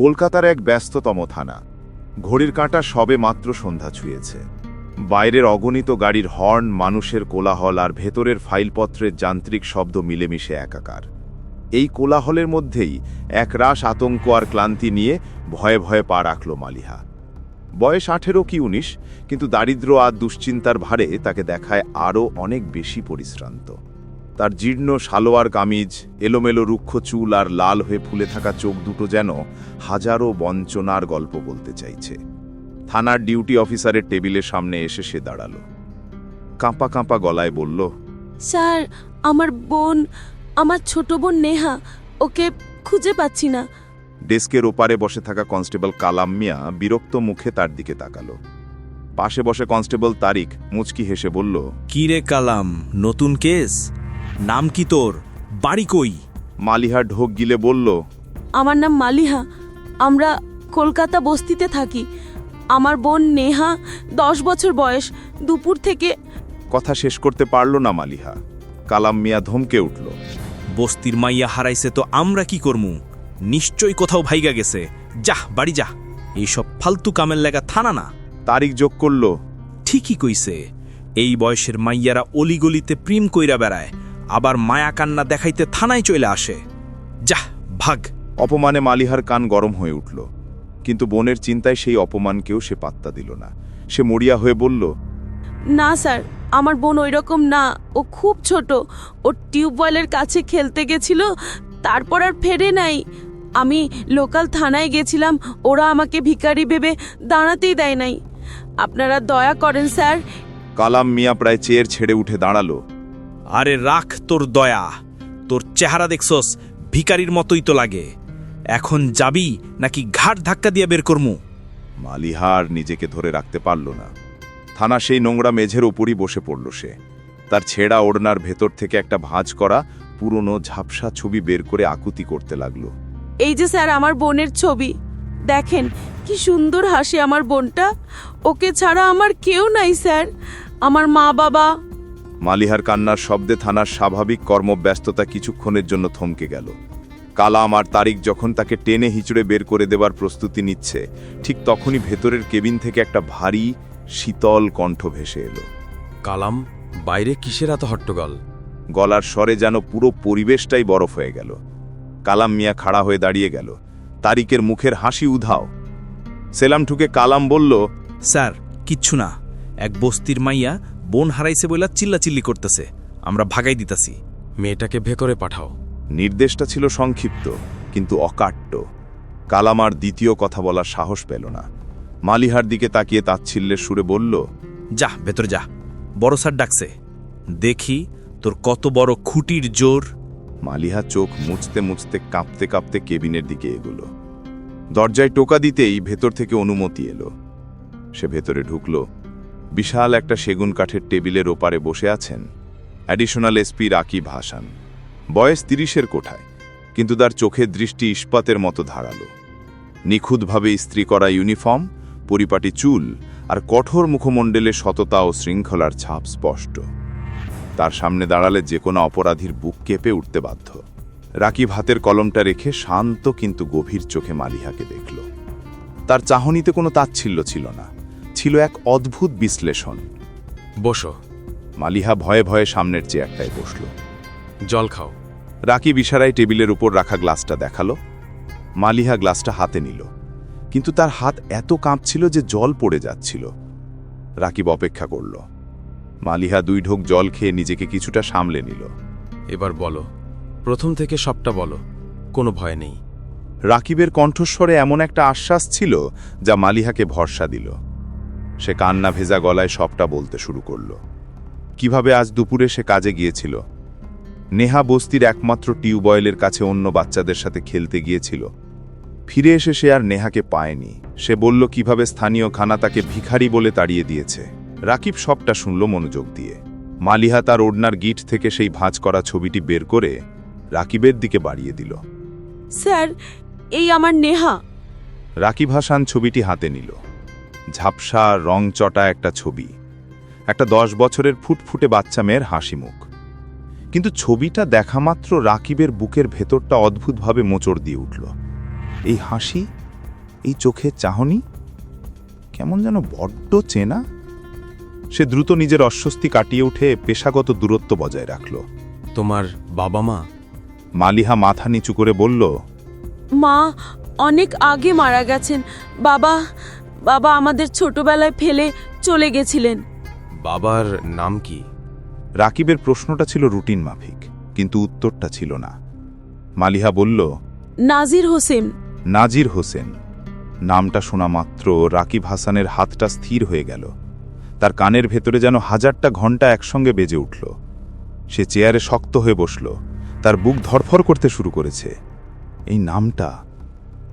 কলকাতার এক ব্যস্ততম থানা। ঘড়ির কাঁটা সবে মাত্র সন্ধ্যা ছুঁয়েছে। বাইরের অগণিত গাড়ির হর্ন, মানুষের কোলাহল আর ভেতরের ফাইলপত্রের যান্ত্রিক শব্দ মিলেমিশে একাকার। এই কোলাহলের মধ্যেই একরাশ আতঙ্ক আর ক্লান্তি নিয়ে ভয়ে ভয়ে পা রাখল মালিহা। বয়স আঠেরো কি উনিশ, কিন্তু দারিদ্র আর দুশ্চিন্তার ভারে তাকে দেখায় আরও অনেক বেশি পরিশ্রান্ত। তার জীর্ণ সালোয়ার কামিজ এলোমেলো রুক্ষ চুল আর লাল হয়ে ফুলে থাকা চোখ দুটো যেন হাজারো বঞ্চনার গল্প বলতে চাইছে। থানার ডিউটি অফিসারের টেবিলের সামনে এসে সে দাঁড়াল। কাঁপা কাঁপা গলায় বলল স্যার আমার বোন আমার ছোট বোন নেহা ওকে খুঁজে পাচ্ছি না। ডেস্কের ওপারে বসে থাকা কনস্টেবল কালাম মিয়া বিরক্ত মুখে তার দিকে তাকালো। পাশে বসে কনস্টেবল তারিক মুচকি হেসে বলল কি রে কালাম নতুন কেস? নাম কি তোর? বাড়ি কই? মালিহা ঢোক গিলে বলল আমার নাম মালিহা। আমরা কলকাতা বস্তিতে থাকি। আমার বোন নেহা দশ বছর বয়স দুপুর থেকে কথা শেষ করতে পারল না মালিহা। কালাম মিয়া ধমকে উঠল বস্তির মাইয়া হারাইছে তো আমরা কি করমু? নিশ্চয়ই কোথাও ভাইগা গেছে। যাহ বাড়ি যা। এইসব ফালতু কামের লাগা থানা না। তারিক যোগ করল ঠিকই কইছে। এই বয়সের মাইয়ারা অলিগলিতে প্রেম কইরা বেড়ায়। আবার মায়া কান্না দেখাইতে থানায় চলে আসে। যাহ ভাগ। অপমানে মালিহার কান গরম হয়ে উঠল কিন্তু বোনের চিন্তায় সেই অপমানকেও সে পাত্তা দিল না। সে মরিয়া হয়ে বলল না স্যার আমার বোন ওই রকম না। ও খুব ছোট। ও টিউবওয়েলের কাছে খেলতে গেছিল তারপর আর ফেরে নাই। আমি লোকাল থানায় গেছিলাম ওরা আমাকে ভিখারি ভেবে দাঁড়াতেই দেয় নাই। আপনারা দয়া করেন স্যার। কালাম মিয়া প্রায় চেয়ার ছেড়ে উঠে দাঁড়াল। আরে রাখ তোর দয়া। তোর চেহারা দেখছস ভিকারির মতোই তো লাগে। এখন যাবি নাকি ঘাট ধাক্কা দিয়ে বের করমু? মালিহার নিজেকে ধরে রাখতে পারল না। থানা সেই নোংরা মেঝের উপরই বসে পড়ল সে। তার ছেঁড়া ওড়নার ভেতর থেকে একটা ভাঁজ করা পুরনো ঝাপসা ছবি বের করে আকুতি করতে লাগল। এই যে স্যার আমার বোনের ছবি। দেখেন কি সুন্দর হাসে আমার বোনটা। ওকে ছাড়া আমার কেউ নাই স্যার। আমার মা বাবা মালিহার কান্নার শব্দে থানার স্বাভাবিক কর্মব্যস্ততা কিছুক্ষণের জন্য থমকে গেল। কালাম আর তারিক যখন তাকে টেনে হিচড়ে বের করে দেবার প্রস্তুতি নিচ্ছে ঠিক তখনই ভেতরের কেবিন থেকে একটা ভারী শীতল কণ্ঠ ভেসে এলো। কালাম বাইরে কিসের এত হট্টগোল? গলার স্বরে যেন পুরো পরিবেশটাই বরফ হয়ে গেল। কালাম মিয়া খাড়া হয়ে দাঁড়িয়ে গেল। তারিকের মুখের হাসি উধাও। সেলাম ঠুকে কালাম বলল স্যার কিচ্ছু না। এক বস্তির মাইয়া বোন হারাইছে বইলা চিল্লাচিল্লি করতেছে। আমরা ভাগাই দিতাছি। মেয়েটাকে ভে করে পাঠাও। নির্দেশটা ছিল সংক্ষিপ্ত কিন্তু অকাট্য। কালামার দ্বিতীয় কথা বলার সাহস পেল না। মালিহার দিকে তাকিয়ে তাচ্ছিল্যের সুরে বলল যা ভেতরে যা। বড় স্যার ডাকছে। দেখি তোর কত বড় খুঁটির জোর। মালিহা চোখ মুছতে মুছতে কাঁপতে কাঁপতে কেবিনের দিকে এগুলো। দরজায় টোকা দিতেই ভেতর থেকে অনুমতি এলো। সে ভেতরে ঢুকল। বিশাল একটা সেগুন কাঠের টেবিলের ওপারে বসে আছেন অ্যাডিশনাল এসপি রাকিব হাসান বয়স তিরিশের কোঠায়, কিন্তু তার চোখের দৃষ্টি ইস্পাতের মতো ধারালো। নিখুঁতভাবে ইস্ত্রি করা ইউনিফর্ম, পরিপাটি চুল আর কঠোর মুখমণ্ডলে সততা ও শৃঙ্খলার ছাপ স্পষ্ট। তার সামনে দাঁড়ালে যে কোনো অপরাধীর বুক কেঁপে উঠতে বাধ্য। রাকিব হাতের কলমটা রেখে শান্ত কিন্তু গভীর চোখে মালিহাকে দেখল। তার চাহনিতে কোনো তাচ্ছিল্য ছিল না। ছিল এক অদ্ভুত বিশ্লেষণ। বসো। মালিহা ভয়ে ভয়ে সামনের চেয়ারটায় বসল। জল খাও। রাকিব ইশারায় টেবিলের উপর রাখা গ্লাসটা দেখাল। মালিহা গ্লাসটা হাতে নিল। কিন্তু তার হাত এত কাঁপছিল যে জল পড়ে যাচ্ছিল। রাকিব অপেক্ষা করল। মালিহা দুই ঢোক জল খেয়ে নিজেকে কিছুটা সামলে নিল। এবার বলো প্রথম থেকে সবটা বলো কোনো ভয় নেই। রাকিবের কণ্ঠস্বরে এমন একটা আশ্বাস ছিল যা মালিহাকে ভরসা দিল। সে কান্না ভেজা গলায় সবটা বলতে শুরু করল। কীভাবে আজ দুপুরে সে কাজে গিয়েছিল? নেহা বস্তির একমাত্র টিউবয়েলের কাছে অন্য বাচ্চাদের সাথে খেলতে গিয়েছিল। ফিরে এসে সে আর নেহাকে পায়নি। সে বলল কীভাবে স্থানীয় খানা তাকে ভিখারি বলে তাড়িয়ে দিয়েছে? রাকিব সবটা শুনল মনোযোগ দিয়ে। মালিহা তার ওড়নার গিট থেকে সেই ভাঁজ করা ছবিটি বের করে রাকিবের দিকে বাড়িয়ে দিল। স্যার এই আমার নেহা। রাকিব হাসান ছবিটি হাতে নিল। ঝাপসা রংচটা একটা ছবি। একটা দশ বছরের ফুটফুটে বাচ্চা মেয়ের হাসি মুখ। কিন্তু ছবিটা দেখা মাত্র রাকিবের বুকের ভেতরটা অদ্ভুতভাবে মোচড় দিয়ে উঠল। এই হাসি এই চোখে চাহনি? কেমন যেন বড্ড চেনা। সে দ্রুত নিজের অস্বস্তি কাটিয়ে উঠে পেশাগত দূরত্ব বজায় রাখল। তোমার বাবা মা? মালিহা মাথা নিচু করে বলল মা অনেক আগে মারা গেছেন। বাবা বাবা আমাদের ছোটবেলায় ফেলে চলে গেছিলেন। বাবার নাম কি? রাকিবের প্রশ্নটা ছিল রুটিন মাফিক কিন্তু উত্তরটা ছিল না। মালিহা বলল নাজির হোসেন। নাজির হোসেন। নামটা শোনা মাত্র রাকিব হাসানের হাতটা স্থির হয়ে গেল। তার কানের ভেতরে যেন হাজারটা ঘণ্টা একসঙ্গে বেজে উঠল। সে চেয়ারে শক্ত হয়ে বসল। তার বুক ধরফর করতে শুরু করেছে। এই নামটা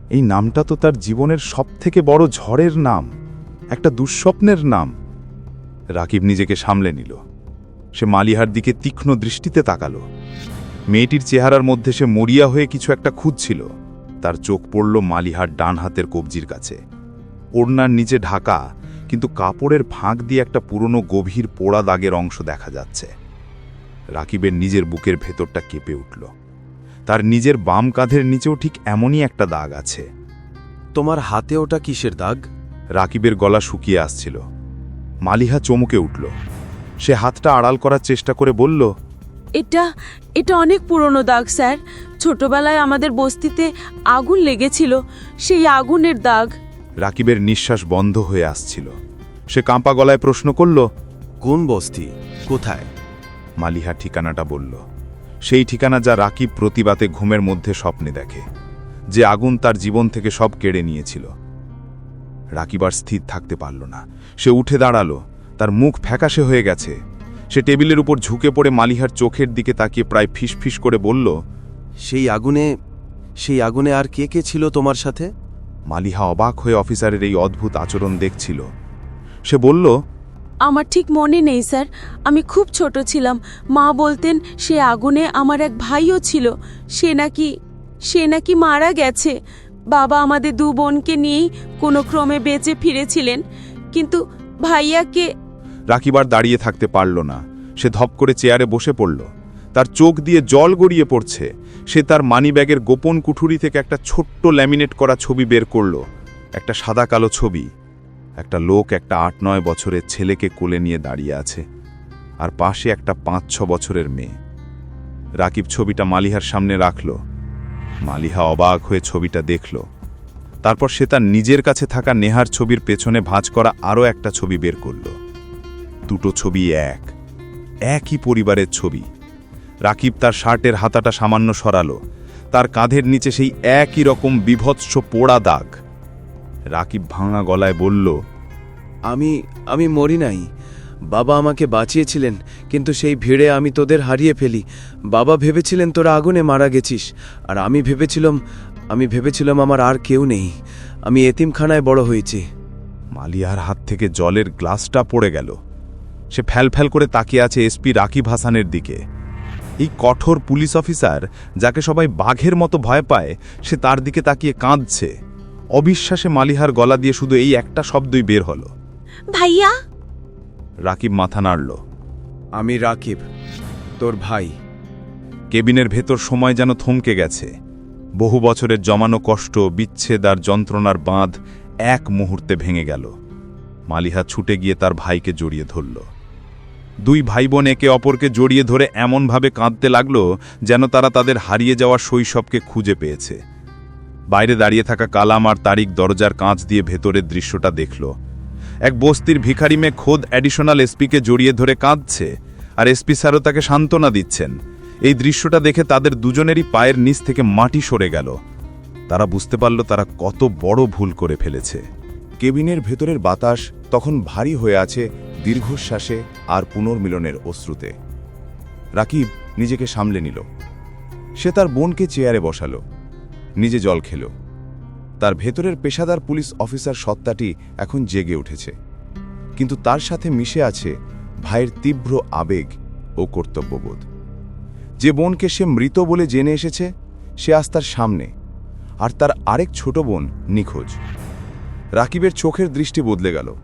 এই নামটা তো তার জীবনের সবথেকে বড় ঝড়ের নাম, একটা দুঃস্বপ্নের নাম। রাকিব নিজেকে সামলে নিল। সে মালিহার দিকে তীক্ষ্ণ দৃষ্টিতে তাকালো। মেয়েটির চেহারার মধ্যে সে মরিয়া হয়ে কিছু একটা খুঁজছিল। তার চোখ পড়ল মালিহার ডান হাতের কবজির কাছে। ওড়নার নিচে ঢাকা, কিন্তু কাপড়ের ফাঁক দিয়ে একটা পুরনো গভীর পোড়া দাগের অংশ দেখা যাচ্ছে। রাকিবের নিজের বুকের ভেতরটা কেঁপে উঠল। তার নিজের বাম কাঁধের নিচেও ঠিক এমনই একটা দাগ আছে। তোমার হাতে ওটা কিসের দাগ? রাকিবের গলা শুকিয়ে আসছিল। মালিহা চমকে উঠল। সে হাতটা আড়াল করার চেষ্টা করে বলল এটা এটা অনেক পুরনো দাগ স্যার। ছোটবেলায় আমাদের বস্তিতে আগুন লেগেছিল সেই আগুনের দাগ। রাকিবের নিঃশ্বাস বন্ধ হয়ে আসছিল। সে কাঁপা গলায় প্রশ্ন করল কোন বস্তি? কোথায়? মালিহা ঠিকানাটা বলল। সেই ঠিকানা যা রাকিব প্রতিবাতে ঘুমের মধ্যে স্বপ্নে দেখে যে আগুন তার জীবন থেকে সব কেড়ে নিয়েছিল। রাকিব আর স্থির থাকতে পারল না। সে উঠে দাঁড়াল তার মুখ ফ্যাকাশে হয়ে গেছে। সে টেবিলের উপর ঝুঁকে পড়ে মালিহার চোখের দিকে তাকিয়ে প্রায় ফিসফিস করে বলল সেই আগুনে সেই আগুনে আর কে কে ছিল তোমার সাথে? মালিহা অবাক হয়ে অফিসারের এই অদ্ভুত আচরণ দেখছিল। সে বলল আমার ঠিক মনে নেই, স্যার। আমি খুব ছোট ছিলাম। মা বলতেন, সে আগুনে আমার এক ভাইও ছিল। সে নাকি সে নাকি মারা গেছে। বাবা আমাদের দু বোনকে নিয়েই কোনো ক্রমে বেঁচে ফিরেছিলেন। কিন্তু ভাইয়াকে রাকিব আর দাঁড়িয়ে থাকতে পারল না। সে ধপ করে চেয়ারে বসে পড়ল। তার চোখ দিয়ে জল গড়িয়ে পড়ছে। সে তার মানিব্যাগের গোপন কুঠুরি থেকে একটা ছোট্ট ল্যামিনেট করা ছবি বের করল। একটা সাদা কালো ছবি। একটা লোক একটা আট নয় বছরের ছেলেকে কোলে নিয়ে দাঁড়িয়ে আছে, আর পাশে একটা পাঁচ ছ বছরের মেয়ে। রাকিব ছবিটা মালিহার সামনে রাখল। মালিহা অবাক হয়ে ছবিটা দেখল। তারপর সে তার নিজের কাছে থাকা নেহার ছবির পেছনে ভাঁজ করা আরও একটা ছবি বের করল। দুটো ছবি এক। একই পরিবারের ছবি। রাকিব তার শার্টের হাতাটা সামান্য সরালো। তার কাঁধের নিচে সেই একই রকম বিভৎস পোড়া দাগ। রাকিব ভাঙা গলায় বলল আমি আমি মরি নাই। বাবা আমাকে বাঁচিয়েছিলেন কিন্তু সেই ভিড়ে আমি তোদের হারিয়ে ফেলি। বাবা ভেবেছিলেন তোরা আগুনে মারা গেছিস আর আমি ভেবেছিলাম আমি ভেবেছিলাম আমার আর কেউ নেই। আমি এতিমখানায় বড় হয়েছি। মালিয়ার হাত থেকে জলের গ্লাসটা পড়ে গেল। সে ফ্যাল করে তাকিয়ে আছে এসপি রাকিব হাসানের দিকে। এই কঠোর পুলিশ অফিসার যাকে সবাই বাঘের মতো ভয় পায় সে তার দিকে তাকিয়ে কাঁদছে। অবিশ্বাসে মালিহার গলা দিয়ে শুধু এই একটা শব্দই বের হলো। ভাইয়া? রাকিব মাথা নাড়ল। আমি রাকিব তোর ভাই। কেবিনের ভেতর সময় যেন থমকে গেছে। বহু বছরের জমানো কষ্ট বিচ্ছেদ আর যন্ত্রণার বাঁধ এক মুহূর্তে ভেঙে গেল। মালিহা ছুটে গিয়ে তার ভাইকে জড়িয়ে ধরল। দুই ভাই বোন একে অপরকে জড়িয়ে ধরে এমনভাবে কাঁদতে লাগল যেন তারা তাদের হারিয়ে যাওয়া শৈশবকে খুঁজে পেয়েছে। বাইরে দাঁড়িয়ে থাকা কালাম আর তারিক দরজার কাঁচ দিয়ে ভেতরের দৃশ্যটা দেখল। এক বস্তির ভিখারি মেয়ে খোদ অ্যাডিশনাল এসপিকে জড়িয়ে ধরে কাঁদছে আর এসপি স্যারও তাকে সান্ত্বনা দিচ্ছেন। এই দৃশ্যটা দেখে তাদের দুজনেরই পায়ের নিচ থেকে মাটি সরে গেল। তারা বুঝতে পারল তারা কত বড় ভুল করে ফেলেছে। কেবিনের ভেতরের বাতাস তখন ভারী হয়ে আছে দীর্ঘশ্বাসে আর পুনর্মিলনের অশ্রুতে। রাকিব নিজেকে সামলে নিল। সে তার বোনকে চেয়ারে বসালো। নিজে জল খেল। তার ভেতরের পেশাদার পুলিশ অফিসার সত্তাটি এখন জেগে উঠেছে। কিন্তু তার সাথে মিশে আছে ভাইয়ের তীব্র আবেগ ও কর্তব্যবোধ। যে বোনকে সে মৃত বলে জেনে এসেছে, সে আজ তার সামনে। আর তার আরেক ছোট বোন নিখোঁজ। রাকিবের চোখের দৃষ্টি বদলে গেল।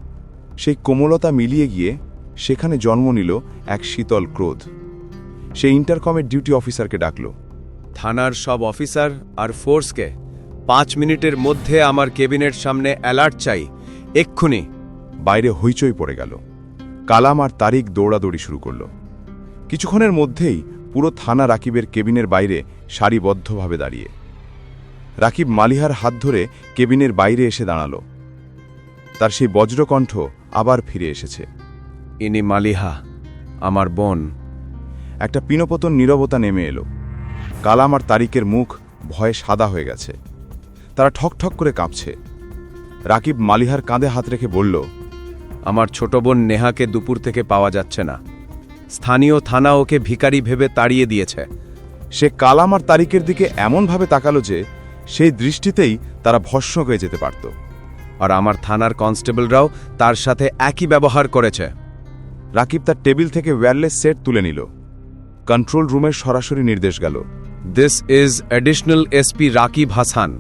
সেই কোমলতা মিলিয়ে গিয়ে সেখানে জন্ম নিল এক শীতল ক্রোধ। সে ইন্টারকমের ডিউটি অফিসারকে ডাকল। থানার সব অফিসার আর ফোর্সকে পাঁচ মিনিটের মধ্যে আমার কেবিনের সামনে অ্যালার্ট চাই। এক্ষুনি। বাইরে হইচই পড়ে গেল। কালাম আর তারিক দৌড়াদৌড়ি শুরু করল। কিছুক্ষণের মধ্যেই পুরো থানা রাকিবের কেবিনের বাইরে সারিবদ্ধভাবে দাঁড়িয়ে। রাকিব মালিহার হাত ধরে কেবিনের বাইরে এসে দাঁড়াল। তার সেই বজ্রকণ্ঠ আবার ফিরে এসেছে। ইনি মালিহা আমার বোন। একটা পিনপতন নীরবতা নেমে এলো। কালাম আর তারিকের মুখ ভয়ে সাদা হয়ে গেছে। তারা ঠকঠক করে কাঁপছে। রাকিব মালিহার কাঁধে হাত রেখে বলল, আমার ছোট বোন নেহাকে দুপুর থেকে পাওয়া যাচ্ছে না। স্থানীয় থানা ওকে ভিকারি ভেবে তাড়িয়ে দিয়েছে। সে কালাম আর তারিকের দিকে এমনভাবে তাকালো যে সেই দৃষ্টিতেই তারা ভস্ম হয়ে যেতে পারত। আর আমার থানার কনস্টেবলরাও তার সাথে একই ব্যবহার করেছে। রাকিব তার টেবিল থেকে ওয়্যারলেস সেট তুলে নিল। কন্ট্রোল রুমের সরাসরি নির্দেশ গেল। This is additional SP Rakib Hasan.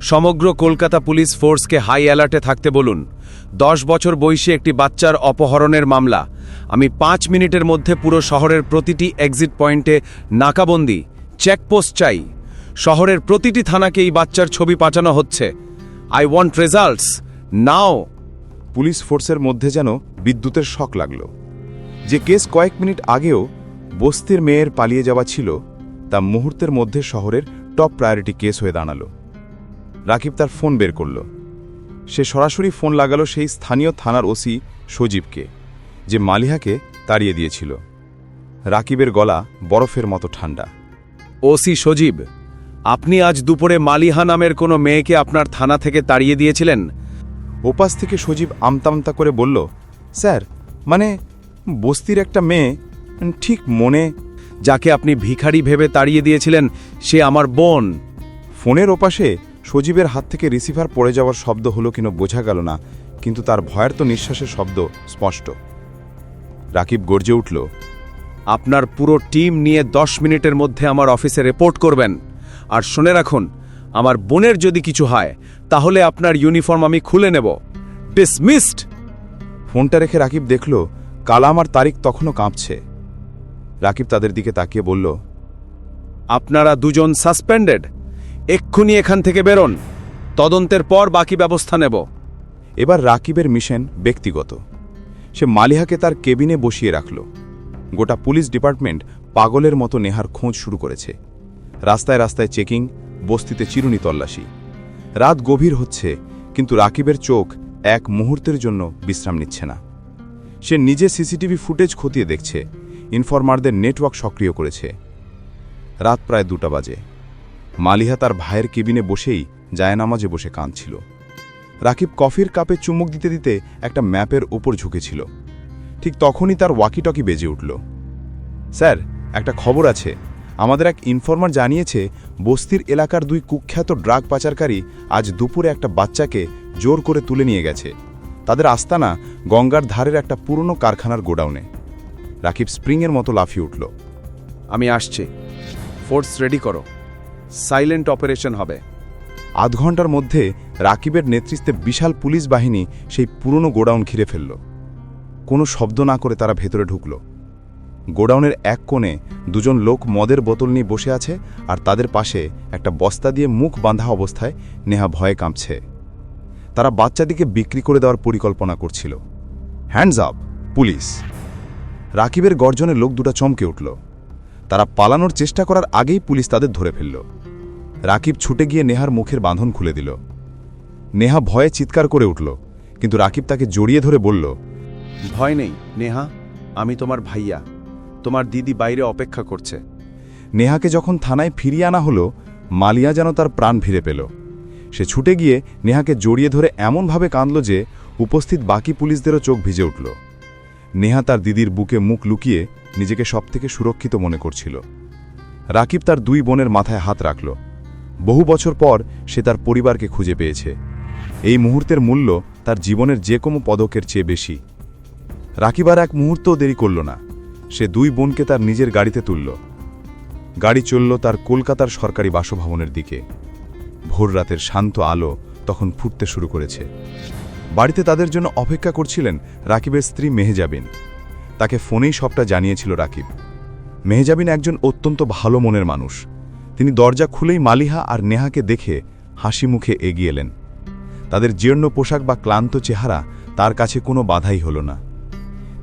সমগ্র কলকাতা পুলিশ ফোর্সকে হাই অ্যালার্টে থাকতে বলুন। দশ বছর বয়সী একটি বাচ্চার অপহরণের মামলা। আমি পাঁচ মিনিটের মধ্যে পুরো শহরের প্রতিটি এক্সিট পয়েন্টে নাকাবন্দি চেকপোস্ট চাই। শহরের প্রতিটি থানাকে এই বাচ্চার ছবি পাঠানো হচ্ছে। I want results now police ফোর্সের মধ্যে যেন বিদ্যুতের শক লাগল। যে কেস কয়েক মিনিট আগেও বস্তির মেয়ের পালিয়ে যাওয়া ছিল তা মুহূর্তের মধ্যে শহরের টপ প্রায়োরিটি কেস হয়ে দাঁড়াল। রাকিব তার ফোন বের করল। সে সরাসরি ফোন লাগালো সেই স্থানীয় থানার ওসি সজীবকে যে মালিহাকে তাড়িয়ে দিয়েছিল। রাকিবের গলা বরফের মতো ঠান্ডা। ওসি সজীব আপনি আজ দুপুরে মালিহা নামের কোনো মেয়েকে আপনার থানা থেকে তাড়িয়ে দিয়েছিলেন? ওপাশ থেকে সজীব আমতামতা করে বলল স্যার মানে বস্তির একটা মেয়ে ঠিক মনে, যাকে আপনি ভিখারি ভেবে তাড়িয়ে দিয়েছিলেন, সে আমার বোন। ফোনের ওপাশে সজীবের হাত থেকে রিসিভার পড়ে যাওয়ার শব্দ হলো কিনা বোঝা গেল না, কিন্তু তার ভয়ের তো নিঃশ্বাসের শব্দ স্পষ্ট। রাকিব গর্জে উঠল, আপনার পুরো টিম নিয়ে দশ মিনিটের মধ্যে আমার অফিসে রিপোর্ট করবেন। আর শুনে রাখুন, আমার বোনের যদি কিছু হয়, তাহলে আপনার ইউনিফর্ম আমি খুলে নেব। ডিসমিসড! ফোনটা রেখে রাকিব দেখল, কালাম আর তারিক তখনও কাঁপছে। রাকিব তাদের দিকে তাকিয়ে বলল, আপনারা দুজন সাসপেন্ডেড? এক্ষুনি এখান থেকে বেরোন। তদন্তের পর বাকি ব্যবস্থা নেব। এবার রাকিবের মিশন ব্যক্তিগত। সে মালিহাকে তার কেবিনে বসিয়ে রাখল। গোটা পুলিশ ডিপার্টমেন্ট পাগলের মতো নেহার খোঁজ শুরু করেছে। রাস্তায় রাস্তায় চেকিং, বস্তিতে চিরুনি তল্লাশি। রাত গভীর হচ্ছে, কিন্তু রাকিবের চোখ এক মুহূর্তের জন্য বিশ্রাম নিচ্ছে না। সে নিজে সিসিটিভি ফুটেজ খতিয়ে দেখছে। ইনফরমারদের নেটওয়ার্ক সক্রিয় করেছে। রাত প্রায় দুটা বাজে। মালিহা তার ভাইয়ের কেবিনে বসেই জায়নামাজে বসে কাঁদছিল। রাকিব কফির কাপে চুমুক দিতে দিতে একটা ম্যাপের উপর ঝুঁকেছিল। ঠিক তখনই তার ওয়াকিটকি বেজে উঠল। স্যার, একটা খবর আছে। আমাদের এক ইনফরমার জানিয়েছে, বস্তির এলাকার দুই কুখ্যাত ড্রাগ পাচারকারী আজ দুপুরে একটা বাচ্চাকে জোর করে তুলে নিয়ে গেছে। তাদের আস্তানা গঙ্গার ধারের একটা পুরনো কারখানার গোডাউনে। রাকিব স্প্রিংয়ের মতো লাফিয়ে উঠল। আমি আসছি। ফোর্স রেডি করো। সাইলেন্ট অপারেশন হবে। আধ ঘণ্টার মধ্যে রাকিবের নেতৃত্বে বিশাল পুলিশ বাহিনী সেই পুরনো গোডাউন ঘিরে ফেলল। কোনো শব্দ না করে তারা ভেতরে ঢুকল। গোডাউনের এক কোণে দুজন লোক মদের বোতল নিয়ে বসে আছে আর তাদের পাশে একটা বস্তা দিয়ে মুখ বাঁধা অবস্থায় নেহা ভয়ে কাঁপছে। তারা বাচ্চাটিকে বিক্রি করে দেওয়ার পরিকল্পনা করছিল। Hands up, police! রাকিবের গর্জনে লোক দুটা চমকে উঠল। তারা পালানোর চেষ্টা করার আগেই পুলিশ তাদের ধরে ফেলল। রাকিব ছুটে গিয়ে নেহার মুখের বাঁধন খুলে দিল। নেহা ভয়ে চিৎকার করে উঠল কিন্তু রাকিব তাকে জড়িয়ে ধরে বলল ভয় নেই নেহা আমি তোমার ভাইয়া। তোমার দিদি বাইরে অপেক্ষা করছে। নেহাকে যখন থানায় ফিরিয়ে আনা হলো মালিয়া যেন তার প্রাণ ফিরে পেল। সে ছুটে গিয়ে নেহাকে জড়িয়ে ধরে এমনভাবে কাঁদল যে উপস্থিত বাকি পুলিশদেরও চোখ ভিজে উঠল। নেহা তার দিদির বুকে মুখ লুকিয়ে নিজেকে সবথেকে সুরক্ষিত মনে করছিল। রাকিব তার দুই বোনের মাথায় হাত রাখল। বহু বছর পর সে তার পরিবারকে খুঁজে পেয়েছে। এই মুহূর্তের মূল্য তার জীবনের যে কোনো পদকের চেয়ে বেশি। রাকিব আর এক মুহূর্তও দেরি করল না। সে দুই বোনকে তার নিজের গাড়িতে তুলল। গাড়ি চলল তার কলকাতার সরকারি বাসভবনের দিকে। ভোর রাতের শান্ত আলো তখন ফুটতে শুরু করেছে। বাড়িতে তাদের জন্য অপেক্ষা করছিলেন রাকিবের স্ত্রী মেহেজাবিন। তাকে ফোনেই সবটা জানিয়েছিল রাকিব। মেহেজাবিন একজন অত্যন্ত ভালো মনের মানুষ। তিনি দরজা খুলেই মালিহা আর নেহাকে দেখে হাসি মুখে এগিয়ে এলেন। তাদের জীর্ণ পোশাক বা ক্লান্ত চেহারা তার কাছে কোনো বাধাই হল না।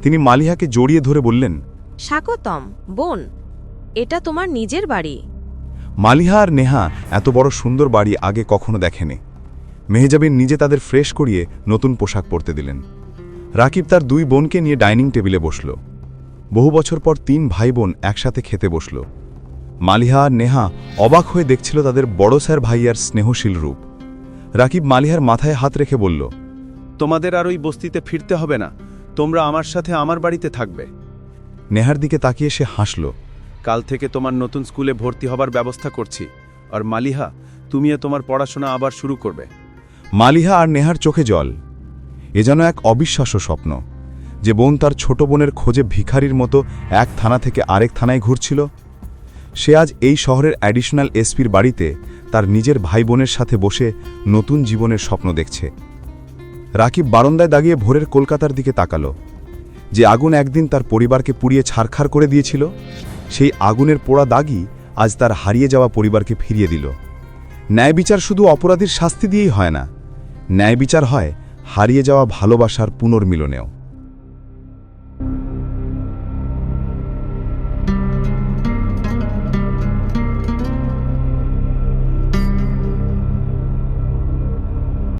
তিনি মালিহাকে জড়িয়ে ধরে বললেন স্বাগতম বোন এটা তোমার নিজের বাড়ি। মালিহা আর নেহা এত বড় সুন্দর বাড়ি আগে কখনো দেখেনি। মেহজাবিন নিজে তাদের ফ্রেশ করিয়ে নতুন পোশাক পরতে দিলেন। রাকিব তার দুই বোনকে নিয়ে ডাইনিং টেবিলে বসল। বহু বছর পর তিন ভাই বোন একসাথে খেতে বসল। মালিহা আর নেহা অবাক হয়ে দেখছিল তাদের বড় স্যার ভাইয়ার স্নেহশীল রূপ। রাকিব মালিহার মাথায় হাত রেখে বলল তোমাদের আর ওই বস্তিতে ফিরতে হবে না। তোমরা আমার সাথে আমার বাড়িতে থাকবে। নেহার দিকে তাকিয়ে সে হাসল কাল থেকে তোমার নতুন স্কুলে ভর্তি হবার ব্যবস্থা করছি। আর মালিহা তুমিও তোমার পড়াশোনা আবার শুরু করবে। মালিহা আর নেহার চোখে জল। এ যেন এক অবিশ্বাস্য স্বপ্ন, যে বোন তার ছোট বোনের খোঁজে ভিখারির মতো এক থানা থেকে আরেক থানায় ঘুরছিল। সে আজ এই শহরের অ্যাডিশনাল এসপির বাড়িতে তার নিজের ভাই বোনের সাথে বসে নতুন জীবনের স্বপ্ন দেখছে। রাকিব বারন্দায় দাগিয়ে ভোরের কলকাতার দিকে তাকালো। যে আগুন একদিন তার পরিবারকে পুড়িয়ে ছারখার করে দিয়েছিল, সেই আগুনের পোড়া দাগই আজ তার হারিয়ে যাওয়া পরিবারকে ফিরিয়ে দিল। ন্যায় বিচার শুধু অপরাধীর শাস্তি দিয়েই হয় না ন্যায় বিচার হয় হারিয়ে যাওয়া ভালোবাসার পুনর্মিলনেও।